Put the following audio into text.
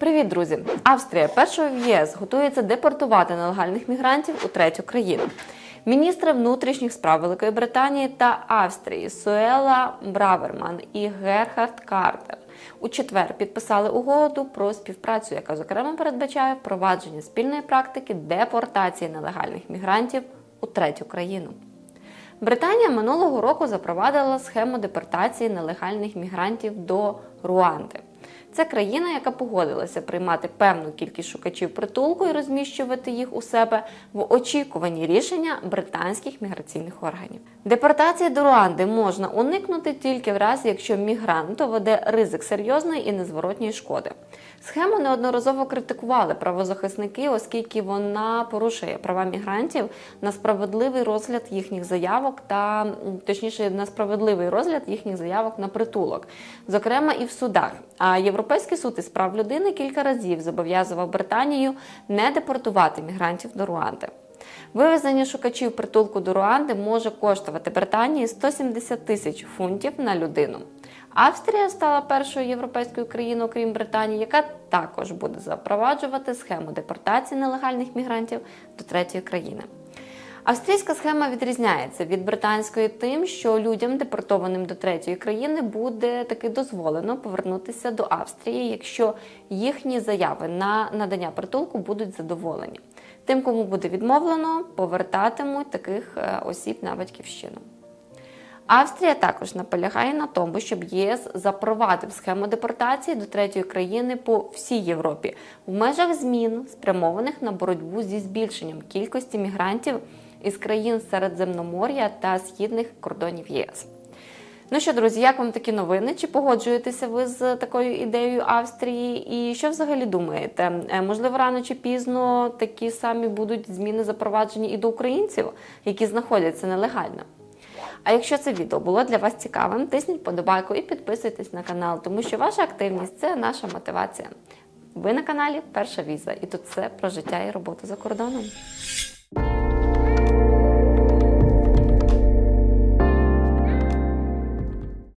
Привіт, друзі! Австрія першою в ЄС готується депортувати нелегальних мігрантів у третю країну. Міністри внутрішніх справ Великої Британії та Австрії Суела Браверман і Герхард Картер у четвер підписали угоду про співпрацю, яка зокрема передбачає впровадження спільної практики депортації нелегальних мігрантів у третю країну. Британія минулого року запровадила схему депортації нелегальних мігрантів до Руанди. Це країна, яка погодилася приймати певну кількість шукачів притулку і розміщувати їх у себе в очікуванні рішення британських міграційних органів. Депортації до Руанди можна уникнути тільки в разі, якщо мігрант доведе ризик серйозної і незворотньої шкоди. Схему неодноразово критикували правозахисники, оскільки вона порушує права мігрантів на справедливий розгляд їхніх заявок та точніше на справедливий розгляд їхніх заявок на притулок, зокрема і в судах. А Європейський суд із прав людини кілька разів зобов'язував Британію не депортувати мігрантів до Руанди. Вивезення шукачів притулку до Руанди може коштувати Британії 170 тисяч фунтів на людину. Австрія стала першою європейською країною, окрім Британії, яка також буде запроваджувати схему депортації нелегальних мігрантів до третьої країни. Австрійська схема відрізняється від британської тим, що людям, депортованим до третьої країни, буде таки дозволено повернутися до Австрії, якщо їхні заяви на надання притулку будуть задоволені. Тим, кому буде відмовлено, повертатимуть таких е, осіб на батьківщину. Австрія також наполягає на тому, щоб ЄС запровадив схему депортації до третьої країни по всій Європі в межах змін, спрямованих на боротьбу зі збільшенням кількості мігрантів із країн Середземномор'я та східних кордонів ЄС. Ну що, друзі, як вам такі новини? Чи погоджуєтеся ви з такою ідеєю Австрії? І що взагалі думаєте? Е, Можливо, рано чи пізно такі самі будуть зміни запроваджені і до українців, які знаходяться нелегально? А якщо це відео було для вас цікавим, тисніть подобайку і підписуйтесь на канал, тому що ваша активність це наша мотивація. Ви на каналі Перша віза, і тут все про життя і роботу за кордоном.